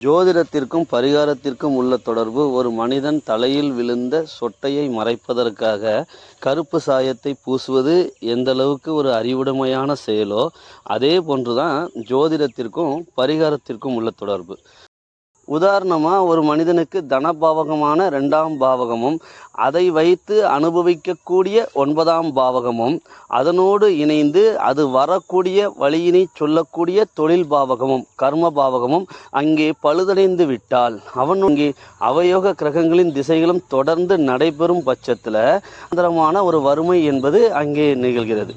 ஜோதிடத்திற்கும் பரிகாரத்திற்கும் உள்ள தொடர்பு ஒரு மனிதன் தலையில் விழுந்த சொட்டையை மறைப்பதற்காக கருப்பு சாயத்தை பூசுவது எந்த அளவுக்கு ஒரு அறிவுடைமையான செயலோ அதே போன்றுதான் ஜோதிடத்திற்கும் பரிகாரத்திற்கும் உள்ள தொடர்பு. உதாரணமாக ஒரு மனிதனுக்கு தனபாவகமான ரெண்டாம் பாவகமும் அதை வைத்து அனுபவிக்கக்கூடிய ஒன்பதாம் பாவகமும் அதனோடு இணைந்து அது வரக்கூடிய வழியினை சொல்லக்கூடிய தொழில் பாவகமும் கர்ம பாவகமும் அங்கே பழுதடைந்து விட்டால் அவன் அங்கே அவயோக கிரகங்களின் திசைகளும் தொடர்ந்து நடைபெறும் பட்சத்தில் நிரந்தரமான ஒரு வறுமை என்பது அங்கே நிகழ்கிறது.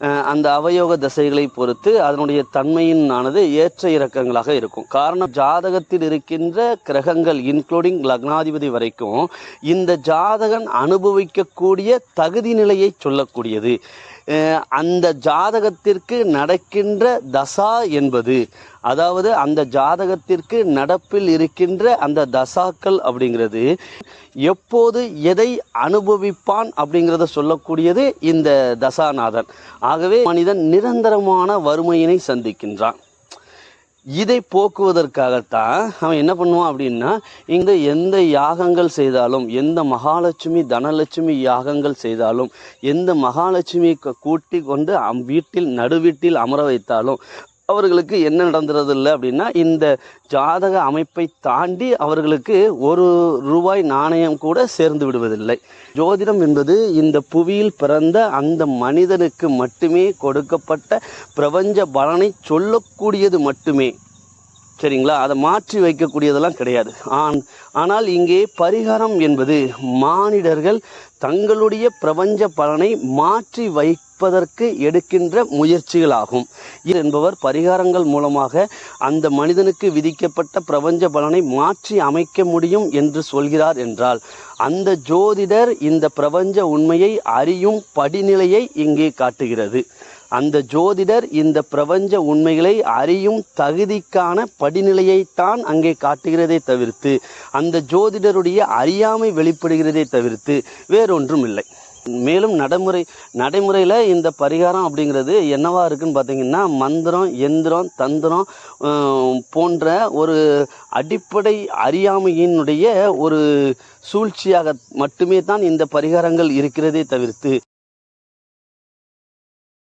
அந்த அவயோக திசைகளை பொறுத்து அதனுடைய தன்மையினானது ஏற்ற இறக்கங்களாக இருக்கும். காரணம் ஜாதகத்தில் இருக்கின்ற கிரகங்கள் இன்க்ளூடிங் லக்னாதிபதி வரைக்கும் இந்த ஜாதகன் அனுபவிக்கக்கூடிய தகுதி நிலையை சொல்லக்கூடியது. அந்த ஜாதகத்திற்கு நடக்கின்ற தசா என்பது அதாவது அந்த ஜாதகத்திற்கு நடப்பில் இருக்கின்ற அந்த தசாக்கள் அப்படிங்கிறது எப்போது எதை அனுபவிப்பான் அப்படிங்கிறத சொல்லக்கூடியது இந்த தசாநாதன். ஆகவே மனிதன் நிரந்தரமான வறுமையினை சந்திக்கின்றான். இதை போக்குவதற்காகத்தான் அவன் என்ன பண்ணுவான் அப்படின்னா இந்த எந்த யாகங்கள் செய்தாலும் எந்த மகாலட்சுமி தனலட்சுமி யாகங்கள் செய்தாலும் எந்த மகாலட்சுமி கூட்டி கொண்டு அம் வீட்டில் நடுவீட்டில் அமர வைத்தாலும் அவர்களுக்கு என்ன நடந்துறது இல்லை அப்படின்னா இந்த ஜாதக அமைப்பை தாண்டி அவர்களுக்கு ஒரு ரூபாய் நாணயம் கூட சேர்ந்து விடுவதில்லை. ஜோதிடம் என்பது இந்த புவியில் பிறந்த அந்த மனிதனுக்கு மட்டுமே கொடுக்கப்பட்ட பிரபஞ்ச பலனை சொல்லக்கூடியது மட்டுமே. சரிங்களா? அதை மாற்றி வைக்கக்கூடியதெல்லாம் கிடையாது. ஆன் ஆனால் இங்கே பரிகாரம் என்பது மானிடர்கள் தங்களுடைய பிரபஞ்ச பலனை மாற்றி வை வைப்பதற்கு எடுக்கின்ற முயற்சிகளாகும். என்பவர் பரிகாரங்கள் மூலமாக அந்த மனிதனுக்கு விதிக்கப்பட்ட பிரபஞ்ச பலனை மாற்றி அமைக்க முடியும் என்று சொல்கிறார் என்றால் அந்த ஜோதிடர் இந்த பிரபஞ்ச உண்மையை அறியும் படிநிலையை இங்கே காட்டுகிறது. அந்த ஜோதிடர் இந்த பிரபஞ்ச உண்மைகளை அறியும் தகுதிக்கான படிநிலையைத்தான் அங்கே காட்டுகிறதே தவிர்த்து அந்த ஜோதிடருடைய அறியாமை வெளிப்படுகிறதே தவிர்த்து வேறொன்றும் இல்லை மேலும் நடைமுறை நடைமுறையில் இந்த பரிகாரம் அப்படிங்கிறது என்னவா இருக்குன்னு பார்த்தீங்கன்னா மந்திரம் எந்திரம் தந்திரம் போன்ற ஒரு அடிப்படை அறியாமையினுடைய ஒரு சூழ்ச்சியாக மட்டுமே தான் இந்த பரிகாரங்கள் இருக்கிறதே தவிர்த்து.